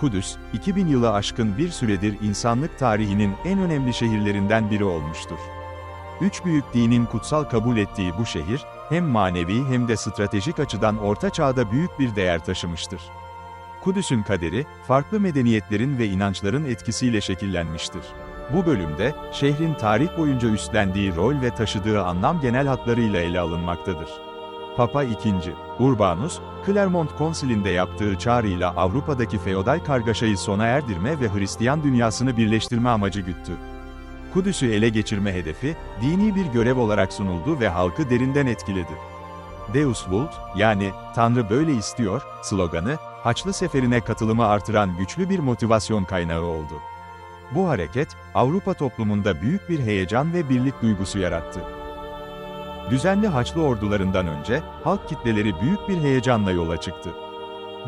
Kudüs, 2000 yılı aşkın bir süredir insanlık tarihinin en önemli şehirlerinden biri olmuştur. Üç büyük dinin kutsal kabul ettiği bu şehir, hem manevi hem de stratejik açıdan Orta Çağ'da büyük bir değer taşımıştır. Kudüs'ün kaderi, farklı medeniyetlerin ve inançların etkisiyle şekillenmiştir. Bu bölümde, şehrin tarih boyunca üstlendiği rol ve taşıdığı anlam genel hatlarıyla ele alınmaktadır. Papa II. Urbanus, Clermont Konsili'nde yaptığı çağrıyla Avrupa'daki feodal kargaşayı sona erdirme ve Hristiyan dünyasını birleştirme amacı güttü. Kudüs'ü ele geçirme hedefi, dini bir görev olarak sunuldu ve halkı derinden etkiledi. Deus Vult, yani Tanrı böyle istiyor, sloganı, Haçlı Seferi'ne katılımı artıran güçlü bir motivasyon kaynağı oldu. Bu hareket, Avrupa toplumunda büyük bir heyecan ve birlik duygusu yarattı. Düzenli Haçlı ordularından önce, halk kitleleri büyük bir heyecanla yola çıktı.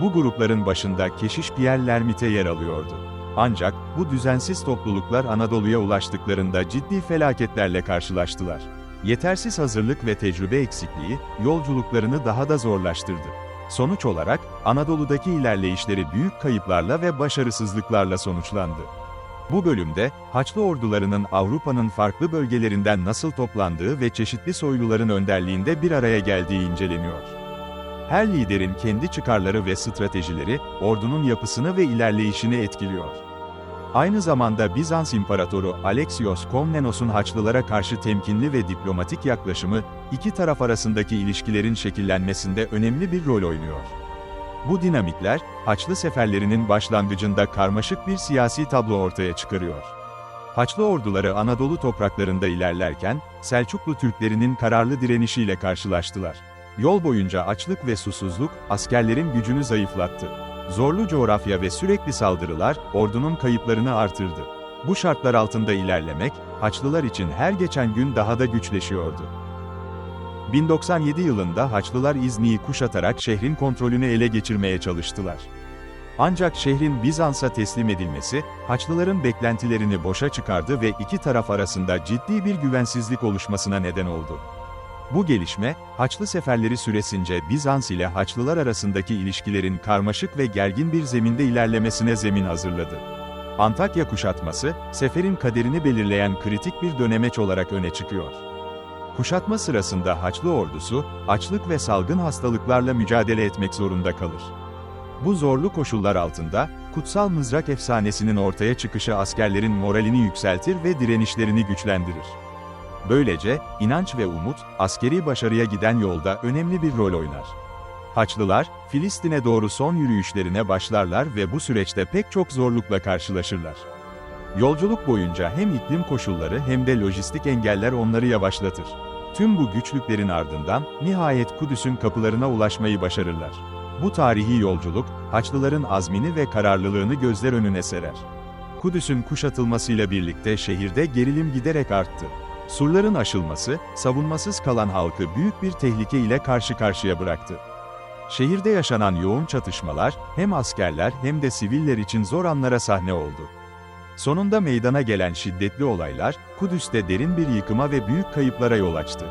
Bu grupların başında Keşiş Pierre Lermite yer alıyordu. Ancak, bu düzensiz topluluklar Anadolu'ya ulaştıklarında ciddi felaketlerle karşılaştılar. Yetersiz hazırlık ve tecrübe eksikliği, yolculuklarını daha da zorlaştırdı. Sonuç olarak, Anadolu'daki ilerleyişleri büyük kayıplarla ve başarısızlıklarla sonuçlandı. Bu bölümde, Haçlı ordularının Avrupa'nın farklı bölgelerinden nasıl toplandığı ve çeşitli soyluların önderliğinde bir araya geldiği inceleniyor. Her liderin kendi çıkarları ve stratejileri, ordunun yapısını ve ilerleyişini etkiliyor. Aynı zamanda Bizans İmparatoru Alexios Komnenos'un Haçlılara karşı temkinli ve diplomatik yaklaşımı, iki taraf arasındaki ilişkilerin şekillenmesinde önemli bir rol oynuyor. Bu dinamikler, Haçlı seferlerinin başlangıcında karmaşık bir siyasi tablo ortaya çıkarıyor. Haçlı orduları Anadolu topraklarında ilerlerken, Selçuklu Türklerinin kararlı direnişiyle karşılaştılar. Yol boyunca açlık ve susuzluk, askerlerin gücünü zayıflattı. Zorlu coğrafya ve sürekli saldırılar, ordunun kayıplarını artırdı. Bu şartlar altında ilerlemek, Haçlılar için her geçen gün daha da güçleşiyordu. 1097 yılında Haçlılar İzni'yi kuşatarak şehrin kontrolünü ele geçirmeye çalıştılar. Ancak şehrin Bizans'a teslim edilmesi, Haçlıların beklentilerini boşa çıkardı ve iki taraf arasında ciddi bir güvensizlik oluşmasına neden oldu. Bu gelişme, Haçlı seferleri süresince Bizans ile Haçlılar arasındaki ilişkilerin karmaşık ve gergin bir zeminde ilerlemesine zemin hazırladı. Antakya kuşatması, seferin kaderini belirleyen kritik bir dönemeç olarak öne çıkıyor. Kuşatma sırasında Haçlı ordusu, açlık ve salgın hastalıklarla mücadele etmek zorunda kalır. Bu zorlu koşullar altında, kutsal mızrak efsanesinin ortaya çıkışı askerlerin moralini yükseltir ve direnişlerini güçlendirir. Böylece, inanç ve umut, askeri başarıya giden yolda önemli bir rol oynar. Haçlılar, Filistin'e doğru son yürüyüşlerine başlarlar ve bu süreçte pek çok zorlukla karşılaşırlar. Yolculuk boyunca hem iklim koşulları hem de lojistik engeller onları yavaşlatır. Tüm bu güçlüklerin ardından, nihayet Kudüs'ün kapılarına ulaşmayı başarırlar. Bu tarihi yolculuk, Haçlıların azmini ve kararlılığını gözler önüne serer. Kudüs'ün kuşatılmasıyla birlikte şehirde gerilim giderek arttı. Surların aşılması, savunmasız kalan halkı büyük bir tehlike ile karşı karşıya bıraktı. Şehirde yaşanan yoğun çatışmalar, hem askerler hem de siviller için zor anlara sahne oldu. Sonunda meydana gelen şiddetli olaylar, Kudüs'te derin bir yıkıma ve büyük kayıplara yol açtı.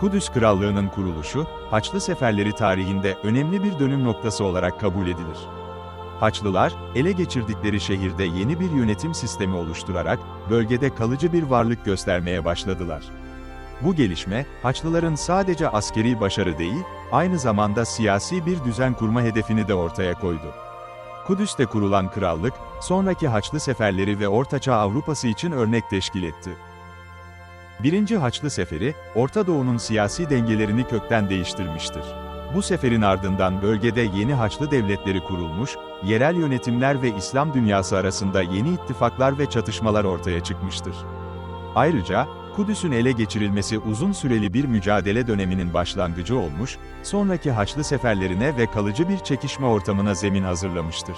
Kudüs Krallığı'nın kuruluşu, Haçlı seferleri tarihinde önemli bir dönüm noktası olarak kabul edilir. Haçlılar, ele geçirdikleri şehirde yeni bir yönetim sistemi oluşturarak, bölgede kalıcı bir varlık göstermeye başladılar. Bu gelişme, Haçlıların sadece askeri başarı değil, aynı zamanda siyasi bir düzen kurma hedefini de ortaya koydu. Kudüs'te kurulan krallık, sonraki Haçlı seferleri ve Ortaçağ Avrupası için örnek teşkil etti. Birinci Haçlı Seferi, Orta Doğu'nun siyasi dengelerini kökten değiştirmiştir. Bu seferin ardından bölgede yeni Haçlı devletleri kurulmuş, yerel yönetimler ve İslam dünyası arasında yeni ittifaklar ve çatışmalar ortaya çıkmıştır. Ayrıca, Kudüs'ün ele geçirilmesi uzun süreli bir mücadele döneminin başlangıcı olmuş, sonraki Haçlı seferlerine ve kalıcı bir çekişme ortamına zemin hazırlamıştır.